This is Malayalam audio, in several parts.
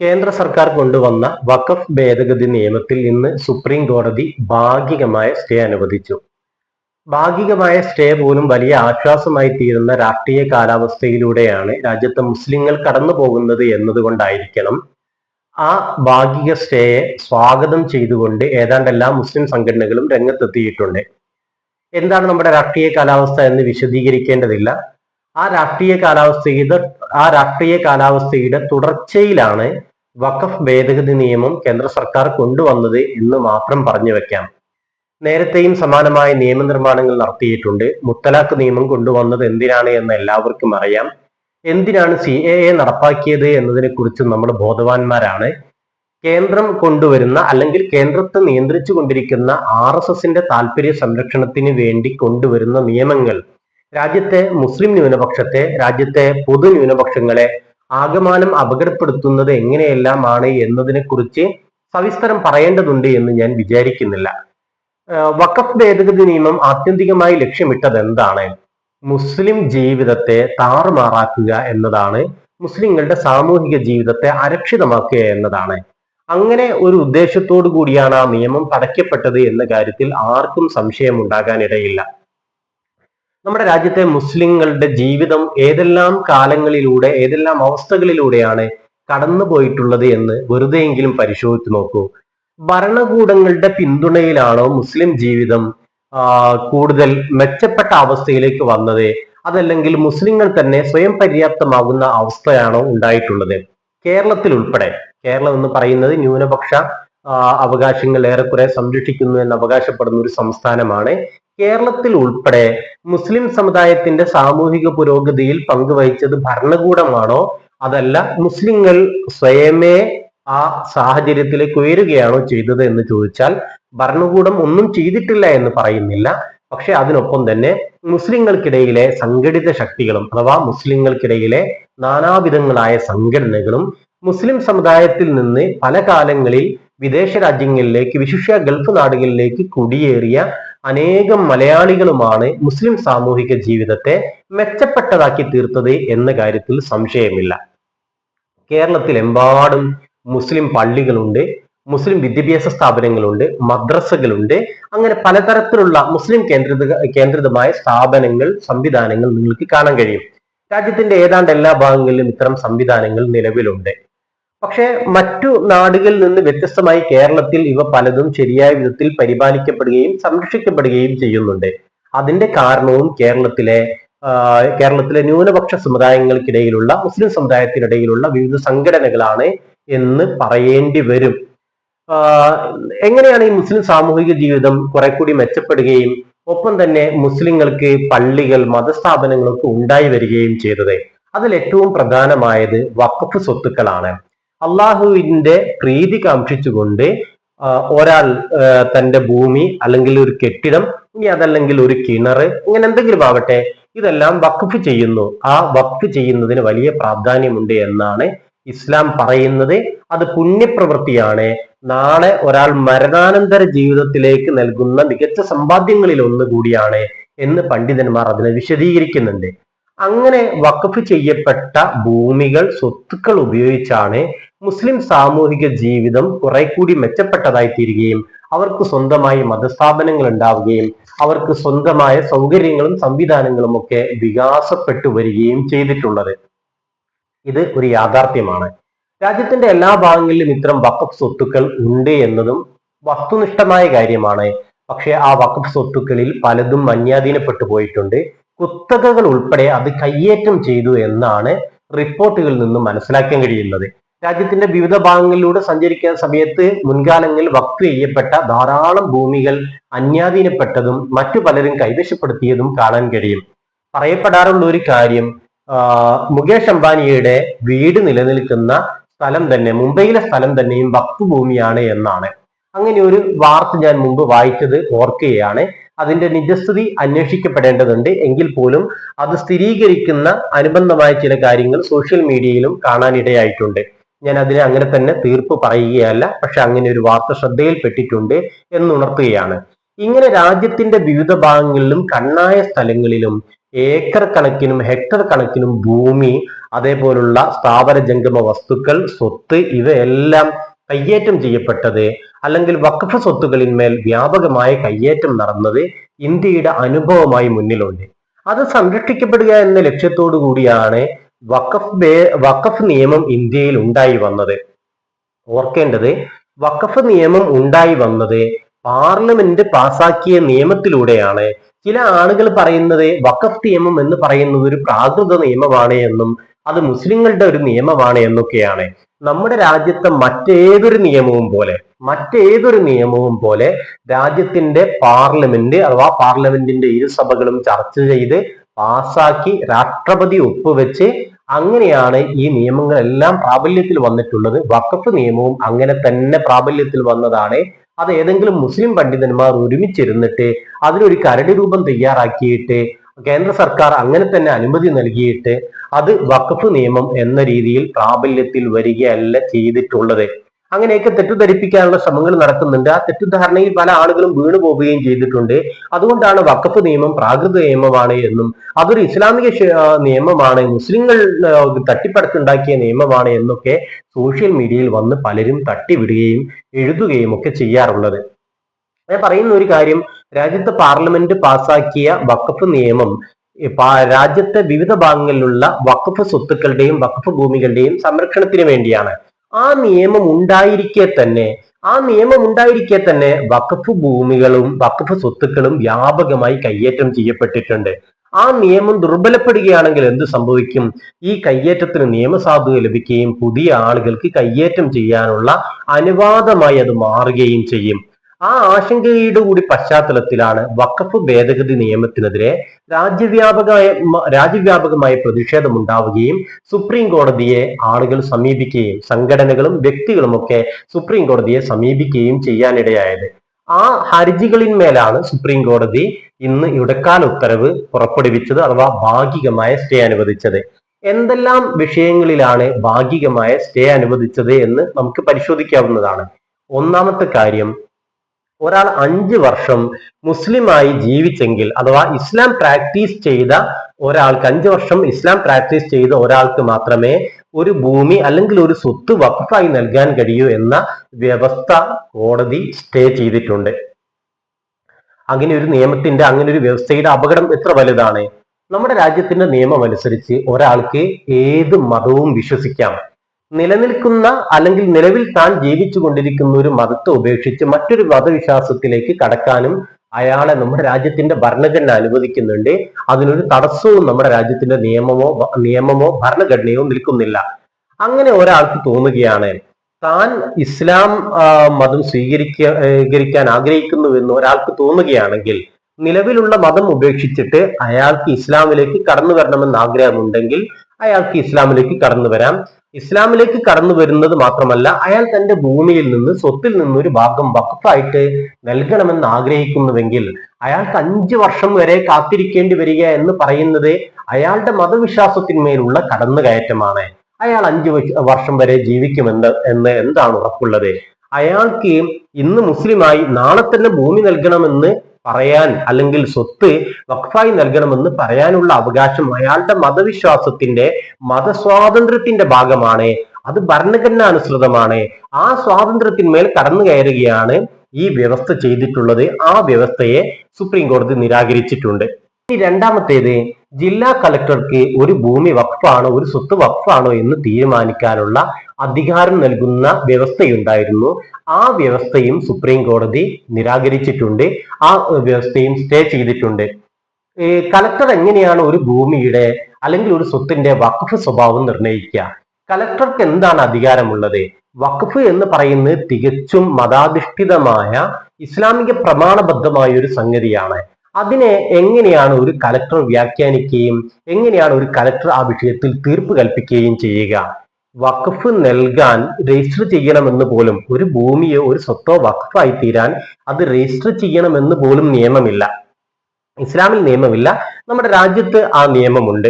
കേന്ദ്ര സർക്കാർ കൊണ്ടുവന്ന വഖഫ് ഭേദഗതി നിയമത്തിൽ ഇന്ന് സുപ്രീം കോടതി ഭാഗികമായ സ്റ്റേ അനുവദിച്ചു. ഭാഗികമായ സ്റ്റേ പോലും വലിയ ആശ്വാസമായി തീരുന്ന രാഷ്ട്രീയ കാലാവസ്ഥയിലൂടെയാണ് രാജ്യത്തെ മുസ്ലിങ്ങൾ കടന്നു പോകുന്നത് എന്നതുകൊണ്ടായിരിക്കണം ആ ഭാഗിക സ്റ്റേയെ സ്വാഗതം ചെയ്തുകൊണ്ട് ഏതാണ്ട് എല്ലാ മുസ്ലിം സംഘടനകളും രംഗത്തെത്തിയിട്ടുണ്ട്. എന്താണ് നമ്മുടെ രാഷ്ട്രീയ കാലാവസ്ഥ എന്ന് വിശദീകരിക്കേണ്ടതില്ല. ആ രാഷ്ട്രീയ കാലാവസ്ഥയുടെ ആ രാഷ്ട്രീയ കാലാവസ്ഥയുടെ തുടർച്ചയിലാണ് വഖഫ് ഭേദഗതി നിയമം കേന്ദ്ര സർക്കാർ കൊണ്ടുവന്നത് എന്ന് മാത്രം പറഞ്ഞു വെക്കാം. നേരത്തെയും സമാനമായ നിയമനിർമ്മാണങ്ങൾ നടത്തിയിട്ടുണ്ട്. മുത്തലാഖ് നിയമം കൊണ്ടുവന്നത് എന്തിനാണ് എന്ന് എല്ലാവർക്കും അറിയാം. എന്തിനാണ് സി എ എ നടപ്പാക്കിയത് എന്നതിനെ കുറിച്ച് നമ്മൾ ബോധവാന്മാരാണ്. കേന്ദ്രം കൊണ്ടുവരുന്ന അല്ലെങ്കിൽ കേന്ദ്രത്തെ നിയന്ത്രിച്ചു കൊണ്ടിരിക്കുന്ന ആർ എസ് എസിന്റെ താല്പര്യ സംരക്ഷണത്തിന് വേണ്ടി കൊണ്ടുവരുന്ന നിയമങ്ങൾ രാജ്യത്തെ മുസ്ലിം ന്യൂനപക്ഷത്തെ രാജ്യത്തെ പൊതു ന്യൂനപക്ഷങ്ങളെ ആകമാനം അപകടപ്പെടുത്തുന്നത് എങ്ങനെയെല്ലാമാണ് എന്നതിനെ കുറിച്ച് സവിസ്തരം പറയേണ്ടതുണ്ട് എന്ന് ഞാൻ വിചാരിക്കുന്നില്ല. വഖഫ് ഭേദഗതി നിയമം ആത്യന്തികമായി ലക്ഷ്യമിട്ടത് എന്താണ് മുസ്ലിം ജീവിതത്തെ താറുമാറാക്കുക എന്നതാണ് മുസ്ലിങ്ങളുടെ സാമൂഹിക ജീവിതത്തെ അരക്ഷിതമാക്കുക എന്നതാണ്. അങ്ങനെ ഒരു ഉദ്ദേശത്തോടു കൂടിയാണ് ആ നിയമം പടയ്ക്കപ്പെട്ടത് എന്ന കാര്യത്തിൽ ആർക്കും സംശയം സംശയമുണ്ടാകാനിടയില്ല. നമ്മുടെ രാജ്യത്തെ മുസ്ലിങ്ങളുടെ ജീവിതം ഏതെല്ലാം കാലങ്ങളിലൂടെ ഏതെല്ലാം അവസ്ഥകളിലൂടെയാണ് കടന്നു പോയിട്ടുള്ളത് എന്ന് വെറുതെയെങ്കിലും പരിശോധിച്ചു നോക്കൂ. ഭരണകൂടങ്ങളുടെ പിന്തുണയിലാണോ മുസ്ലിം ജീവിതം കൂടുതൽ മെച്ചപ്പെട്ട അവസ്ഥയിലേക്ക് വന്നത്? അതല്ലെങ്കിൽ മുസ്ലിങ്ങൾ തന്നെ സ്വയം പര്യാപ്തമാകുന്ന അവസ്ഥയാണോ ഉണ്ടായിട്ടുള്ളത്? കേരളത്തിൽ ഉൾപ്പെടെ കേരളം എന്ന് പറയുന്നത് ന്യൂനപക്ഷ അവകാശങ്ങൾ ഏറെക്കുറെ സംരക്ഷിക്കുന്നു എന്ന് അവകാശപ്പെടുന്ന ഒരു സംസ്ഥാനമാണ് കേരളത്തിൽ ഉൾപ്പെടെ മുസ്ലിം സമുദായത്തിന്റെ സാമൂഹിക പുരോഗതിയിൽ പങ്കുവഹിച്ചത് ഭരണകൂടമാണോ? അതല്ല മുസ്ലിങ്ങൾ സ്വയമേ ആ സാഹചര്യത്തിലേക്ക് ഉയരുകയാണോ ചെയ്തത് എന്ന് ചോദിച്ചാൽ ഭരണകൂടം ഒന്നും ചെയ്തിട്ടില്ല എന്ന് പറയുന്നില്ല. പക്ഷെ അതിനൊപ്പം തന്നെ മുസ്ലിങ്ങൾക്കിടയിലെ സംഘടിത ശക്തികളും അഥവാ മുസ്ലിങ്ങൾക്കിടയിലെ നാനാവിധങ്ങളായ സംഘടനകളും മുസ്ലിം സമുദായത്തിൽ നിന്ന് പല കാലങ്ങളിൽ വിദേശ രാജ്യങ്ങളിലേക്ക് വിശിഷ്യ ഗൾഫ് നാടുകളിലേക്ക് കുടിയേറിയ അനേകം മലയാളികളുമാണ് മുസ്ലിം സാമൂഹിക ജീവിതത്തെ മെച്ചപ്പെട്ടതാക്കി തീർത്തത് എന്ന കാര്യത്തിൽ സംശയമില്ല. കേരളത്തിൽ എമ്പാടും മുസ്ലിം പള്ളികളുണ്ട് മുസ്ലിം വിദ്യാഭ്യാസ സ്ഥാപനങ്ങളുണ്ട് മദ്രസകളുണ്ട് അങ്ങനെ പലതരത്തിലുള്ള മുസ്ലിം കേന്ദ്രിത കേന്ദ്രിതമായ സ്ഥാപനങ്ങൾ സംവിധാനങ്ങൾ നിങ്ങൾക്ക് കാണാൻ കഴിയും. രാജ്യത്തിന്റെ ഏതാണ്ട് എല്ലാ ഭാഗങ്ങളിലും ഇത്തരം സംവിധാനങ്ങൾ നിലവിലുണ്ട്. പക്ഷേ മറ്റു നാടുകളിൽ നിന്ന് വ്യത്യസ്തമായി കേരളത്തിൽ ഇവ പലതും ശരിയായ വിധത്തിൽ പരിപാലിക്കപ്പെടുകയും സംരക്ഷിക്കപ്പെടുകയും ചെയ്യുന്നുണ്ട്. അതിന്റെ കാരണവും കേരളത്തിലെ കേരളത്തിലെ ന്യൂനപക്ഷ സമുദായങ്ങൾക്കിടയിലുള്ള മുസ്ലിം സമുദായത്തിനിടയിലുള്ള വിവിധ സംഘടനകളാണ് എന്ന് പറയേണ്ടി വരും. എങ്ങനെയാണ് ഈ മുസ്ലിം സാമൂഹിക ജീവിതം കുറെ കൂടി മെച്ചപ്പെടുകയും ഒപ്പം തന്നെ മുസ്ലിങ്ങൾക്ക് പള്ളികൾ മതസ്ഥാപനങ്ങളൊക്കെ ഉണ്ടായി വരികയും ചെയ്തത്? അതിൽ ഏറ്റവും പ്രധാനമായത് വഖഫ് സ്വത്തുക്കളാണ്. അള്ളാഹുവിന്റെ പ്രീതി കാക്ഷിച്ചുകൊണ്ട് ഒരാൾ തന്റെ ഭൂമി അല്ലെങ്കിൽ ഒരു കെട്ടിടം ഇനി അതല്ലെങ്കിൽ ഒരു കിണർ ഇങ്ങനെ എന്തെങ്കിലും ആവട്ടെ ഇതെല്ലാം വഖഫ് ചെയ്യുന്നു. ആ വഖഫ് ചെയ്യുന്നതിന് വലിയ പ്രാധാന്യമുണ്ട് എന്നാണ് ഇസ്ലാം പറയുന്നത്. അത് പുണ്യപ്രവൃത്തിയാണ്. നാളെ ഒരാൾ മരണാനന്തര ജീവിതത്തിലേക്ക് നൽകുന്ന മികച്ച സമ്പാദ്യങ്ങളിൽ ഒന്ന് കൂടിയാണ് എന്ന് പണ്ഡിതന്മാർ അതിനെ വിശദീകരിക്കുന്നുണ്ട്. അങ്ങനെ വഖഫ് ചെയ്യപ്പെട്ട ഭൂമികൾ സ്വത്തുക്കൾ ഉപയോഗിച്ചാണ് മുസ്ലിം സാമൂഹിക ജീവിതം കുറെ കൂടി മെച്ചപ്പെട്ടതായി തീരുകയും അവർക്ക് സ്വന്തമായി മതസ്ഥാപനങ്ങൾ ഉണ്ടാവുകയും അവർക്ക് സ്വന്തമായ സൗകര്യങ്ങളും സംവിധാനങ്ങളും ഒക്കെ വികാസപ്പെട്ടു വരികയും ചെയ്തിട്ടുള്ളത്. ഇത് ഒരു യാഥാർത്ഥ്യമാണ്. രാജ്യത്തിന്റെ എല്ലാ ഭാഗങ്ങളിലും ഇത്തരം വഖഫ് സ്വത്തുക്കൾ ഉണ്ട് എന്നതും വസ്തുനിഷ്ഠമായ കാര്യമാണ്. പക്ഷേ ആ വഖഫ് സ്വത്തുക്കളിൽ പലതും അന്യാധീനപ്പെട്ടു പോയിട്ടുണ്ട്. കുത്തകകൾ ഉൾപ്പെടെ അത് കയ്യേറ്റം ചെയ്തു എന്നാണ് റിപ്പോർട്ടുകളിൽ നിന്നും മനസ്സിലാക്കാൻ കഴിയുന്നത്. രാജ്യത്തിന്റെ വിവിധ ഭാഗങ്ങളിലൂടെ സഞ്ചരിക്കുന്ന സമയത്ത് മുൻകാലങ്ങളിൽ വക്ത് ചെയ്യപ്പെട്ട ധാരാളം ഭൂമികൾ അന്യാധീനപ്പെട്ടതും മറ്റു പലരും കൈവശപ്പെടുത്തിയതും കാണാൻ കഴിയും. പറയപ്പെടാറുള്ള ഒരു കാര്യം മുകേഷ് അംബാനിയുടെ വീട് നിലനിൽക്കുന്ന സ്ഥലം തന്നെ മുംബൈയിലെ സ്ഥലം തന്നെയും വക്ഫ് ഭൂമിയാണ് എന്നാണ്. അങ്ങനെ ഒരു വാർത്ത ഞാൻ മുമ്പ് വായിച്ചത് ഓർക്കുകയാണ്. അതിന്റെ നിജസ്ഥിതി അന്വേഷിക്കപ്പെടേണ്ടതുണ്ട്. എങ്കിൽ പോലും അത് സ്ഥിരീകരിക്കുന്ന അനുബന്ധമായ ചില കാര്യങ്ങൾ സോഷ്യൽ മീഡിയയിലും കാണാനിടയായിട്ടുണ്ട്. ഞാൻ അതിനെ അങ്ങനെ തന്നെ തീർപ്പ് പറയുകയല്ല. പക്ഷെ അങ്ങനെ ഒരു വാർത്ത ശ്രദ്ധയിൽപ്പെട്ടിട്ടുണ്ട് എന്നുണർത്തുകയാണ്. ഇങ്ങനെ രാജ്യത്തിന്റെ വിവിധ ഭാഗങ്ങളിലും കണ്ണായ സ്ഥലങ്ങളിലും ഏക്കർ കണക്കിനും ഹെക്ടർ കണക്കിനും ഭൂമി അതേപോലുള്ള സ്ഥാപന ജംഗമ വസ്തുക്കൾ സ്വത്ത് ഇവയെല്ലാം കയ്യേറ്റം ചെയ്യപ്പെട്ടത് അല്ലെങ്കിൽ വഖഫ് സ്വത്തുകളിന്മേൽ വ്യാപകമായ കയ്യേറ്റം നടന്നത് ഇന്ത്യയുടെ അനുഭവമായി മുന്നിലുണ്ട്. അത് സംരക്ഷിക്കപ്പെടുക എന്ന ലക്ഷ്യത്തോടു കൂടിയാണ് വഖഫ് ബേ വഖഫ് നിയമം ഇന്ത്യയിൽ ഉണ്ടായി വന്നത്. ഓർക്കേണ്ടത് വഖഫ് നിയമം ഉണ്ടായി വന്നത് പാർലമെന്റ് പാസാക്കിയ നിയമത്തിലൂടെയാണ്. ചില ആളുകൾ പറയുന്നത് വഖഫ് നിയമം എന്ന് പറയുന്നത് ഒരു പ്രാകൃത നിയമമാണ് എന്നും അത് മുസ്ലിങ്ങളുടെ ഒരു നിയമമാണ് എന്നൊക്കെയാണ്. നമ്മുടെ രാജ്യത്തെ മറ്റേതൊരു നിയമവും പോലെ മറ്റേതൊരു നിയമവും പോലെ രാജ്യത്തിന്റെ പാർലമെന്റ് അഥവാ പാർലമെന്റിന്റെ ഇരു സഭകളും ചർച്ച ചെയ്ത് പാസാക്കി രാഷ്ട്രപതി ഒപ്പുവെച്ച് അങ്ങനെയാണ് ഈ നിയമങ്ങളെല്ലാം പ്രാബല്യത്തിൽ വന്നിട്ടുള്ളത്. വക്കഫ് നിയമവും അങ്ങനെ തന്നെ പ്രാബല്യത്തിൽ വന്നതാണ്. അത് ഏതെങ്കിലും മുസ്ലിം പണ്ഡിതന്മാർ ഒരുമിച്ചിരുന്നിട്ട് അതിനൊരു കരടി രൂപം തയ്യാറാക്കിയിട്ട് കേന്ദ്ര സർക്കാർ അങ്ങനെ തന്നെ അനുമതി നൽകിയിട്ട് അത് വഖഫ് നിയമം എന്ന രീതിയിൽ പ്രാബല്യത്തിൽ വരികയല്ല ചെയ്തിട്ടുള്ളത്. അങ്ങനെയൊക്കെ തെറ്റിദ്ധരിപ്പിക്കാനുള്ള ശ്രമങ്ങൾ നടക്കുന്നുണ്ട്. ആ തെറ്റിദ്ധാരണയിൽ പല ആളുകളും വീണു പോവുകയും ചെയ്തിട്ടുണ്ട്. അതുകൊണ്ടാണ് വഖഫ് നിയമം പ്രാകൃത നിയമമാണ് എന്നും അതൊരു ഇസ്ലാമിക നിയമമാണ് മുസ്ലിങ്ങൾ തട്ടിപ്പടച്ചുണ്ടാക്കിയ നിയമമാണ് എന്നൊക്കെ സോഷ്യൽ മീഡിയയിൽ വന്ന് പലരും തട്ടിവിടുകയും എഴുതുകയും ഒക്കെ ചെയ്യാറുള്ളത്. ഞാൻ പറയുന്ന ഒരു കാര്യം രാജ്യത്തെ പാർലമെന്റ് പാസാക്കിയ വഖഫ് നിയമം രാജ്യത്തെ വിവിധ ഭാഗങ്ങളിലുള്ള വഖഫ് സ്വത്തുക്കളുടെയും വഖഫ് ഭൂമികളുടെയും സംരക്ഷണത്തിന് വേണ്ടിയാണ്. ആ നിയമം ഉണ്ടായിരിക്കെ തന്നെ ആ നിയമം ഉണ്ടായിരിക്കെ തന്നെ വഖഫ് ഭൂമികളും വഖഫ് സ്വത്തുക്കളും വ്യാപകമായി കയ്യേറ്റം ചെയ്യപ്പെട്ടിട്ടുണ്ട്. ആ നിയമം ദുർബലപ്പെടുകയാണെങ്കിൽ എന്ത് സംഭവിക്കും? ഈ കയ്യേറ്റത്തിന് നിയമസാധുത ലഭിക്കുകയും പുതിയ ആളുകൾക്ക് കയ്യേറ്റം ചെയ്യാനുള്ള അനുവാദമായി അത് മാറുകയും ചെയ്യും. ആ ആശങ്കയുടെ കൂടി പശ്ചാത്തലത്തിലാണ് വഖഫ് ഭേദഗതി നിയമത്തിനെതിരെ രാജ്യവ്യാപകമായ രാജ്യവ്യാപകമായ പ്രതിഷേധം ഉണ്ടാവുകയും സുപ്രീം കോടതിയെ ആളുകൾ സമീപിക്കുകയും സംഘടനകളും വ്യക്തികളുമൊക്കെ സുപ്രീം കോടതിയെ സമീപിക്കുകയും ചെയ്യാനിടയായത്. ആ ഹർജികളിന്മേലാണ് സുപ്രീം കോടതി ഇന്ന് ഇടക്കാല ഉത്തരവ് പുറപ്പെടുവിച്ചത് അഥവാ ഭാഗികമായ സ്റ്റേ അനുവദിച്ചത്. എന്തെല്ലാം വിഷയങ്ങളിലാണ് ഭാഗികമായ സ്റ്റേ അനുവദിച്ചത് എന്ന് നമുക്ക് പരിശോധിക്കാവുന്നതാണ്. ഒന്നാമത്തെ കാര്യം ഒരാൾ അഞ്ച് വർഷം മുസ്ലിമായി ജീവിച്ചെങ്കിൽ അഥവാ ഇസ്ലാം പ്രാക്ടീസ് ചെയ്ത ഒരാൾക്ക് അഞ്ച് വർഷം ഇസ്ലാം പ്രാക്ടീസ് ചെയ്ത ഒരാൾക്ക് മാത്രമേ ഒരു ഭൂമി അല്ലെങ്കിൽ ഒരു സ്വത്ത് വഖഫായി നൽകാൻ കഴിയൂ എന്ന വ്യവസ്ഥ കോടതി സ്റ്റേ ചെയ്തിട്ടുണ്ട്. അങ്ങനെ ഒരു നിയമത്തിന്റെ അങ്ങനെ ഒരു വ്യവസ്ഥയുടെ അപകടം എത്ര വലുതാണ്? നമ്മുടെ രാജ്യത്തിന്റെ നിയമം അനുസരിച്ച് ഒരാൾക്ക് ഏത് മതവും വിശ്വസിക്കാം. നിലനിൽക്കുന്ന അല്ലെങ്കിൽ നിലവിൽ താൻ ജീവിച്ചു കൊണ്ടിരിക്കുന്ന ഒരു മതത്തെ ഉപേക്ഷിച്ച് മറ്റൊരു മതവിശ്വാസത്തിലേക്ക് കടക്കാനും അയാളെ നമ്മുടെ രാജ്യത്തിന്റെ ഭരണഘടന അനുവദിക്കുന്നുണ്ട്. അതിനൊരു തടസ്സവും നമ്മുടെ രാജ്യത്തിന്റെ നിയമമോ നിയമമോ ഭരണഘടനയോ നിൽക്കുന്നില്ല. അങ്ങനെ ഒരാൾക്ക് തോന്നുകയാണ് താൻ ഇസ്ലാം മതം സ്വീകരിക്കാൻ ആഗ്രഹിക്കുന്നുവെന്ന് ഒരാൾക്ക് തോന്നുകയാണെങ്കിൽ നിലവിലുള്ള മതം ഉപേക്ഷിച്ചിട്ട് അയാൾക്ക് ഇസ്ലാമിലേക്ക് കടന്നു വരണമെന്ന് ആഗ്രഹമുണ്ടെങ്കിൽ അയാൾക്ക് ഇസ്ലാമിലേക്ക് കടന്നു വരാം ഇസ്ലാമിലേക്ക് കടന്നു വരുന്നത് മാത്രമല്ല അയാൾ തന്റെ ഭൂമിയിൽ നിന്ന് സ്വത്തിൽ നിന്ന് ഒരു ഭാഗം വഖഫായിട്ട് നൽകണമെന്ന് ആഗ്രഹിക്കുന്നുവെങ്കിൽ അയാൾക്ക് അഞ്ചു വർഷം വരെ കാത്തിരിക്കേണ്ടി വരിക എന്ന് പറയുന്നത് അയാളുടെ മതവിശ്വാസത്തിന്മേലുള്ള കടന്നുകയറ്റമാണ്. അയാൾ അഞ്ചു വർഷം വരെ ജീവിക്കുമെന്ന് എന്ന് എന്താണ് ഉറപ്പുള്ളത്? അയാൾക്ക് ഇന്ന് മുസ്ലിമായി നാളെ തന്നെ ഭൂമി നൽകണമെന്ന് പറയാൻ അല്ലെങ്കിൽ സ്വത്ത് വഖഫായി നൽകണമെന്ന് പറയാനുള്ള അവകാശം അയാളുടെ മതവിശ്വാസത്തിന്റെ മതസ്വാതന്ത്ര്യത്തിന്റെ ഭാഗമാണ്. അത് ഭരണഘടനാനുസൃതമാണ് ആ സ്വാതന്ത്ര്യത്തിന്മേൽ കടന്നു കയറുകയാണ് ഈ വ്യവസ്ഥ ചെയ്തിട്ടുള്ളത്. ആ വ്യവസ്ഥയെ സുപ്രീം കോടതി നിരാകരിച്ചിട്ടുണ്ട്. ഇനി രണ്ടാമത്തേത് ജില്ലാ കളക്ടർക്ക് ഒരു ഭൂമി വഖഫാണോ ഒരു സ്വത്ത് വഖഫാണോ എന്ന് തീരുമാനിക്കാനുള്ള അധികാരം നൽകുന്ന വ്യവസ്ഥയുണ്ടായിരുന്നു. ആ വ്യവസ്ഥയും സുപ്രീം കോടതി നിരാകരിച്ചിട്ടുണ്ട്. ആ വ്യവസ്ഥയും സ്റ്റേ ചെയ്തിട്ടുണ്ട്. കലക്ടർ എങ്ങനെയാണ് ഒരു ഭൂമിയുടെ അല്ലെങ്കിൽ ഒരു സ്വത്തിന്റെ വഖഫ് സ്വഭാവം നിർണയിക്കുക? കലക്ടർക്ക് എന്താണ് അധികാരമുള്ളത്? വഖഫ് എന്ന് പറയുന്നത് തികച്ചും മതാധിഷ്ഠിതമായ ഇസ്ലാമിക പ്രമാണബദ്ധമായ ഒരു സംഗതിയാണ്. അതിനെ എങ്ങനെയാണ് ഒരു കലക്ടർ വ്യാഖ്യാനിക്കുകയും എങ്ങനെയാണ് ഒരു കലക്ടർ ആ വിഷയത്തിൽ തീർപ്പ് കൽപ്പിക്കുകയും ചെയ്യുക? വഖഫ് നൽകാൻ രജിസ്റ്റർ ചെയ്യണമെന്ന് പോലും ഒരു ഭൂമിയോ ഒരു സ്വത്തോ വഖഫായി തീരാൻ അത് രജിസ്റ്റർ ചെയ്യണമെന്ന് പോലും നിയമമില്ല. ഇസ്ലാമിൽ നിയമമില്ല. നമ്മുടെ രാജ്യത്ത് ആ നിയമമുണ്ട്.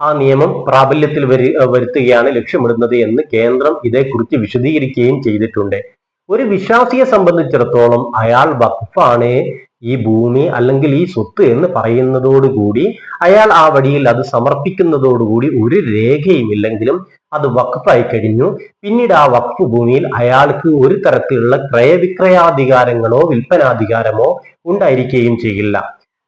ആ നിയമം പ്രാബല്യത്തിൽ വരു വരുത്തുകയാണ് ലക്ഷ്യമിടുന്നത് എന്ന് കേന്ദ്രം ഇതേക്കുറിച്ച് വിശദീകരിക്കുകയും ചെയ്തിട്ടുണ്ട്. ഒരു വിശ്വാസിയെ സംബന്ധിച്ചിടത്തോളം അയാൾ വഖഫാണ് ഈ ഭൂമി അല്ലെങ്കിൽ ഈ സ്വത്ത് എന്ന് പറയുന്നതോടുകൂടി അയാൾ ആ വഴിയിൽ അത് സമർപ്പിക്കുന്നതോടുകൂടി ഒരു രേഖയും ഇല്ലെങ്കിലും അത് വഖഫായി കഴിഞ്ഞു. പിന്നീട് ആ വഖഫ് ഭൂമിയിൽ അയാൾക്ക് ഒരു തരത്തിലുള്ള ക്രയവിക്രയാധികാരങ്ങളോ വിൽപ്പനാധികാരമോ ഉണ്ടായിരിക്കുകയും ചെയ്യില്ല.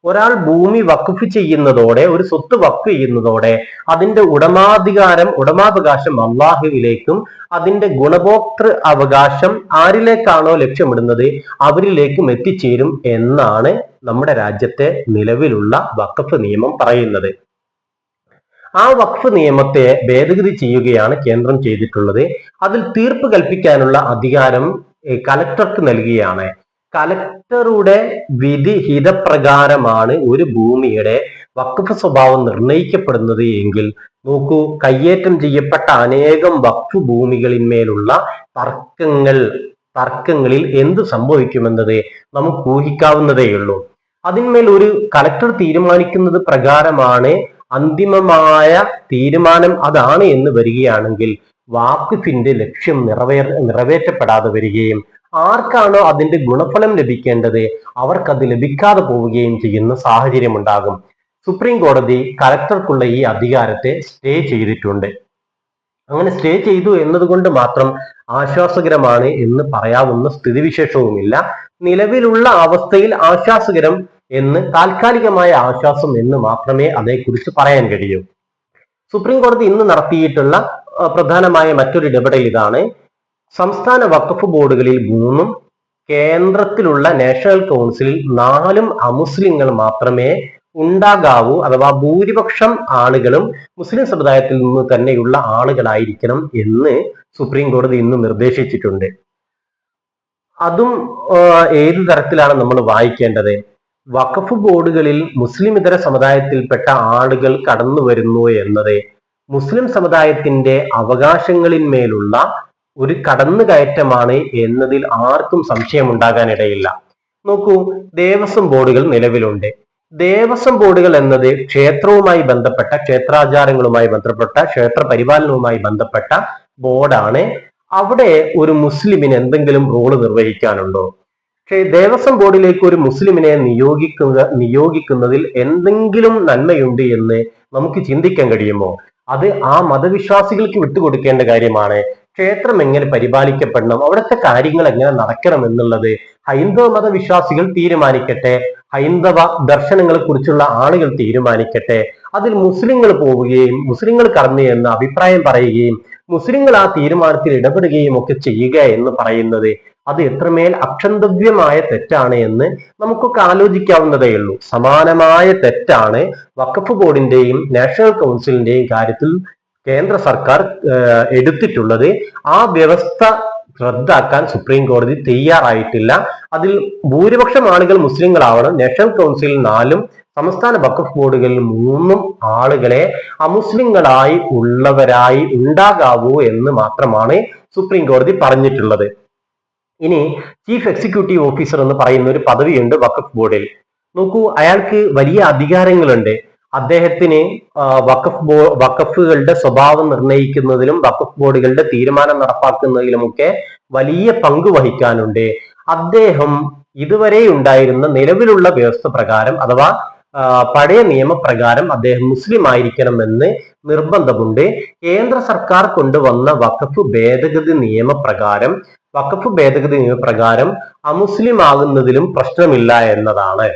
ഒരാൾ ഭൂമി വഖഫ് ചെയ്യുന്നതോടെ ഒരു സ്വത്ത് വഖഫ് ചെയ്യുന്നതോടെ അതിന്റെ ഉടമാധികാരം ഉടമാവകാശം അള്ളാഹുവിലേക്കും അതിന്റെ ഗുണഭോക്തൃ അവകാശം ആരിലേക്കാണോ ലക്ഷ്യമിടുന്നത് അവരിലേക്കും എത്തിച്ചേരും എന്നാണ് നമ്മുടെ രാജ്യത്തെ നിലവിലുള്ള വഖഫ് നിയമം പറയുന്നത്. ആ വഖഫ് നിയമത്തെ ഭേദഗതി ചെയ്യുകയാണ് കേന്ദ്രം ചെയ്തിട്ടുള്ളത്. അതിൽ തീർപ്പ് കൽപ്പിക്കാനുള്ള അധികാരം കലക്ടർക്ക് നൽകുകയാണ് കലക്ടറുടെ വിധി ഹിതപ്രകാരമാണ് ഒരു ഭൂമിയുടെ വക്കഫ് സ്വഭാവം നിർണയിക്കപ്പെടുന്നത് എങ്കിൽ നോക്കൂ കയ്യേറ്റം ചെയ്യപ്പെട്ട അനേകം വക്ഫ് ഭൂമികളിന്മേലുള്ള തർക്കങ്ങൾ തർക്കങ്ങളിൽ എന്ത് സംഭവിക്കുമെന്നത് നമുക്ക് ഊഹിക്കാവുന്നതേയുള്ളൂ അതിന്മേൽ ഒരു കലക്ടർ തീരുമാനിക്കുന്നത് പ്രകാരമാണ് അന്തിമമായ തീരുമാനം അതാണ് എന്ന് വരികയാണെങ്കിൽ വാക്കുഫിന്റെ ലക്ഷ്യം നിറവേ നിറവേറ്റപ്പെടാതെ വരികയും ആർക്കാണോ അതിന്റെ ഗുണഫലം ലഭിക്കേണ്ടത് അവർക്കത് ലഭിക്കാതെ പോവുകയും ചെയ്യുന്ന സാഹചര്യം ഉണ്ടാകും സുപ്രീം കോടതി കലക്ടർക്കുള്ള ഈ അധികാരത്തെ സ്റ്റേ ചെയ്തിട്ടുണ്ട്. അങ്ങനെ സ്റ്റേ ചെയ്തു എന്നതുകൊണ്ട് മാത്രം ആശ്വാസകരമാണ് എന്ന് പറയാവുന്ന സ്ഥിതിവിശേഷവുമില്ല. നിലവിലുള്ള അവസ്ഥയിൽ ആശ്വാസകരം എന്ന് താൽക്കാലികമായ ആശ്വാസം എന്ന് മാത്രമേ അതേക്കുറിച്ച് പറയാൻ കഴിയൂ. സുപ്രീം കോടതി ഇന്ന് നടത്തിയിട്ടുള്ള പ്രധാനമായ മറ്റൊരു ഇടപെടൽ ഇതാണ്. സംസ്ഥാന വഖഫ് ബോർഡുകളിൽ മൂന്നും കേന്ദ്രത്തിലുള്ള നാഷണൽ കൗൺസിലിൽ നാലും അമുസ്ലിങ്ങൾ മാത്രമേ ഉണ്ടാകാവൂ അഥവാ ഭൂരിപക്ഷം ആളുകളും മുസ്ലിം സമുദായത്തിൽ നിന്ന് തന്നെയുള്ള ആളുകളായിരിക്കണം എന്ന് സുപ്രീം കോടതി ഇന്ന് നിർദ്ദേശിച്ചിട്ടുണ്ട്. അതും ഏത് തരത്തിലാണ് നമ്മൾ വായിക്കേണ്ടത്? വഖഫ് ബോർഡുകളിൽ മുസ്ലിം ഇതര സമുദായത്തിൽപ്പെട്ട ആളുകൾ കടന്നു വരുന്നു എന്നത് മുസ്ലിം സമുദായത്തിന്റെ അവകാശങ്ങളിന്മേലുള്ള ഒരു കടന്നുകയറ്റമാണ് എന്നതിൽ ആർക്കും സംശയമുണ്ടാകാനിടയില്ല. നോക്കൂ ദേവസ്വം ബോർഡുകൾ നിലവിലുണ്ട്. ദേവസ്വം ബോർഡുകൾ എന്നത് ക്ഷേത്രവുമായി ബന്ധപ്പെട്ട ക്ഷേത്രാചാരങ്ങളുമായി ബന്ധപ്പെട്ട ക്ഷേത്ര പരിപാലനവുമായി ബന്ധപ്പെട്ട ബോർഡാണ്. അവിടെ ഒരു മുസ്ലിമിന് എന്തെങ്കിലും റോൾ നിർവഹിക്കാനുണ്ടോ? ദേവസ്വം ബോർഡിലേക്ക് ഒരു മുസ്ലിമിനെ നിയോഗിക്കുക നിയോഗിക്കുന്നതിൽ എന്തെങ്കിലും നന്മയുണ്ട് എന്ന് നമുക്ക് ചിന്തിക്കാൻ കഴിയുമോ? അത് ആ മതവിശ്വാസികൾക്ക് വിട്ടുകൊടുക്കേണ്ട കാര്യമാണ്. ക്ഷേത്രം എങ്ങനെ പരിപാലിക്കപ്പെടണം? അവിടുത്തെ കാര്യങ്ങൾ എങ്ങനെ നടക്കണം എന്നുള്ളത് ഹൈന്ദവ മതവിശ്വാസികൾ തീരുമാനിക്കട്ടെ. ഹൈന്ദവ ദർശനങ്ങളെ കുറിച്ചുള്ള ആളുകൾ തീരുമാനിക്കട്ടെ. അതിൽ മുസ്ലിങ്ങൾ പോവുകയും മുസ്ലിങ്ങൾ കടന്നു എന്ന് അഭിപ്രായം പറയുകയും മുസ്ലിങ്ങൾ ആ തീരുമാനത്തിൽ ഇടപെടുകയും ഒക്കെ ചെയ്യുക എന്ന് പറയുന്നത് അത് എത്രമേൽ അക്ഷന്തവ്യമായ തെറ്റാണ് എന്ന് നമുക്കൊക്കെ ആലോചിക്കാവുന്നതേ ഉള്ളൂ. സമാനമായ തെറ്റാണ് വഖഫ് ബോർഡിന്റെയും നാഷണൽ കൗൺസിലിന്റെയും കാര്യത്തിൽ കേന്ദ്ര സർക്കാർ എടുത്തിട്ടുള്ളത് ആ വ്യവസ്ഥ റദ്ദാക്കാൻ സുപ്രീം കോടതി തയ്യാറായിട്ടില്ല. അതിൽ ഭൂരിപക്ഷം ആളുകൾ മുസ്ലിങ്ങളാവണം. നാഷണൽ കൗൺസിലിൽ നാലും സംസ്ഥാന വഖഫ് ബോർഡുകളിൽ മൂന്നും ആളുകളെ അമുസ്ലിങ്ങളായി ഉള്ളവരായി ഉണ്ടാകാവൂ എന്ന് മാത്രമാണ് സുപ്രീം കോടതി പറഞ്ഞിട്ടുള്ളത്. ഇനി ചീഫ് എക്സിക്യൂട്ടീവ് ഓഫീസർ എന്ന് പറയുന്ന ഒരു പദവിയുണ്ട് വഖഫ് ബോർഡിൽ. നോക്കൂ അയാൾക്ക് വലിയ അധികാരങ്ങളുണ്ട്. അദ്ദേഹത്തിന് വഖഫ് ബോ വഖഫുകളുടെ സ്വഭാവം നിർണയിക്കുന്നതിലും വഖഫ് ബോർഡുകളുടെ തീരുമാനം നടപ്പാക്കുന്നതിലുമൊക്കെ വലിയ പങ്ക് വഹിക്കാനുണ്ട്. അദ്ദേഹം ഇതുവരെ ഉണ്ടായിരുന്ന നിലവിലുള്ള വ്യവസ്ഥ പ്രകാരം അഥവാ പഴയ നിയമപ്രകാരം അദ്ദേഹം മുസ്ലിം ആയിരിക്കണമെന്ന് നിർബന്ധമുണ്ട്. കേന്ദ്ര സർക്കാർ കൊണ്ടുവന്ന വഖഫ് ഭേദഗതി നിയമപ്രകാരം വഖഫ് ഭേദഗതി നിയമപ്രകാരം അമുസ്ലിം ആകുന്നതിലും പ്രശ്നമില്ല എന്നതാണ്.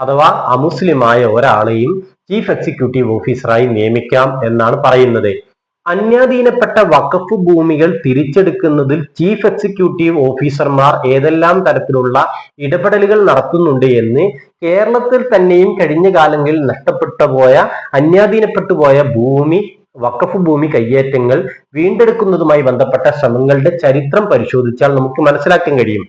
അഥവാ അമുസ്ലിമായ ഒരാളെയും ചീഫ് എക്സിക്യൂട്ടീവ് ഓഫീസറായി നിയമിക്കാം എന്നാണ് പറയുന്നത്. അന്യാധീനപ്പെട്ട വഖഫ് ഭൂമികൾ തിരിച്ചെടുക്കുന്നതിൽ ചീഫ് എക്സിക്യൂട്ടീവ് ഓഫീസർമാർ ഏതെല്ലാം തരത്തിലുള്ള ഇടപെടലുകൾ നടത്തുന്നുണ്ട് എന്ന് കേരളത്തിൽ തന്നെയും കഴിഞ്ഞ കാലങ്ങളിൽ നഷ്ടപ്പെട്ടു പോയ അന്യാധീനപ്പെട്ടു പോയ ഭൂമി വഖഫ് ഭൂമി കയ്യേറ്റങ്ങൾ വീണ്ടെടുക്കുന്നതുമായി ബന്ധപ്പെട്ട ശ്രമങ്ങളുടെ ചരിത്രം പരിശോധിച്ചാൽ നമുക്ക് മനസ്സിലാക്കാൻ കഴിയും.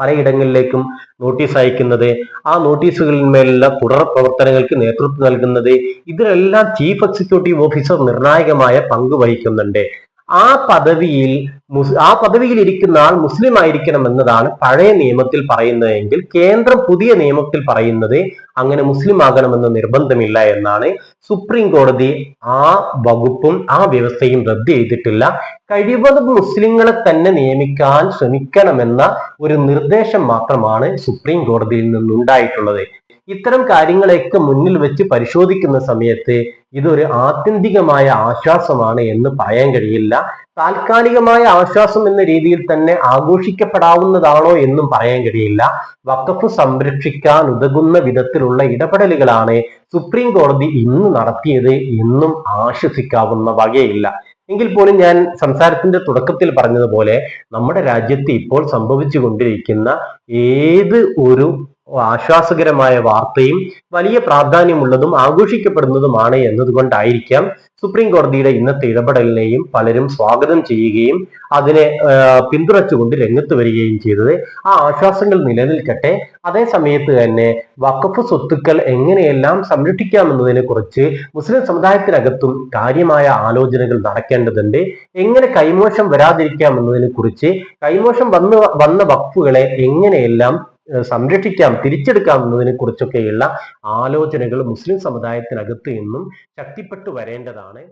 പലയിടങ്ങളിലേക്കും നോട്ടീസ് അയക്കുന്നത് ആ നോട്ടീസുകളിന്മേലുള്ള തുടർ പ്രവർത്തനങ്ങൾക്ക് നേതൃത്വം നൽകുന്നത് ഇതിലെല്ലാം ചീഫ് എക്സിക്യൂട്ടീവ് ഓഫീസർ നിർണായകമായ പങ്ക് വഹിക്കുന്നുണ്ട്. ആ പദവിയിൽ ആ പദവിയിൽ ഇരിക്കുന്ന ആൾ മുസ്ലിം ആയിരിക്കണം എന്നതാണ് പഴയ നിയമത്തിൽ പറയുന്നതെങ്കിൽ കേന്ദ്രം പുതിയ നിയമത്തിൽ പറയുന്നത് അങ്ങനെ മുസ്ലിം ആകണമെന്ന് നിർബന്ധമില്ല എന്നാണ്. സുപ്രീം കോടതി ആ വകുപ്പും ആ വ്യവസ്ഥയും റദ്ദ് ചെയ്തിട്ടില്ല. കഴിവതും മുസ്ലിങ്ങളെ തന്നെ നിയമിക്കാൻ ശ്രമിക്കണമെന്ന ഒരു നിർദ്ദേശം മാത്രമാണ് സുപ്രീം കോടതിയിൽ നിന്നുണ്ടായിട്ടുള്ളത്. ഇത്തരം കാര്യങ്ങളെയൊക്കെ മുന്നിൽ വെച്ച് പരിശോധിക്കുന്ന സമയത്ത് ഇതൊരു ആത്യന്തികമായ ആശ്വാസമാണ് എന്ന് പറയാൻ കഴിയില്ല. താൽക്കാലികമായ ആശ്വാസം എന്ന രീതിയിൽ തന്നെ ആഘോഷിക്കപ്പെടാവുന്നതാണോ എന്നും പറയാൻ കഴിയില്ല. വക്കഫ് സംരക്ഷിക്കാൻ ഉതകുന്ന വിധത്തിലുള്ള ഇടപെടലുകളാണ് സുപ്രീം കോടതി ഇന്ന് നടത്തിയത് എന്നും ആശ്വസിക്കാവുന്ന വകയില്ല. എങ്കിൽ പോലും ഞാൻ സംസാരത്തിന്റെ തുടക്കത്തിൽ പറഞ്ഞതുപോലെ നമ്മുടെ രാജ്യത്ത് ഇപ്പോൾ സംഭവിച്ചു കൊണ്ടിരിക്കുന്ന ഏത് ഒരു ആശ്വാസകരമായ വാർത്തയും വലിയ പ്രാധാന്യമുള്ളതും ആഘോഷിക്കപ്പെടുന്നതുമാണ് എന്നതുകൊണ്ടായിരിക്കാം സുപ്രീം കോടതിയുടെ ഇന്നത്തെ ഇടപെടലിനെയും പലരും സ്വാഗതം ചെയ്യുകയും അതിനെ പിന്തുണച്ചുകൊണ്ട് രംഗത്ത് വരികയും ചെയ്തത്. ആ ആശ്വാസങ്ങൾ നിലനിൽക്കട്ടെ. അതേ സമയത്ത് തന്നെ വക്കഫ് സ്വത്തുക്കൾ എങ്ങനെയെല്ലാം സംരക്ഷിക്കാമെന്നതിനെ കുറിച്ച് മുസ്ലിം സമുദായത്തിനകത്തും കാര്യമായ ആലോചനകൾ നടക്കേണ്ടതുണ്ട്. എങ്ങനെ കൈമോശം വരാതിരിക്കാം എന്നതിനെ കുറിച്ച് കൈമോശം വന്ന് വന്ന വക്കുകളെ എങ്ങനെയെല്ലാം സംരക്ഷിക്കാം തിരിച്ചെടുക്കാം എന്നതിനെ കുറിച്ചൊക്കെയുള്ള ആലോചനകൾ മുസ്ലിം സമുദായത്തിനകത്ത് നിന്നും ശക്തിപ്പെട്ടു വരേണ്ടതാണ്.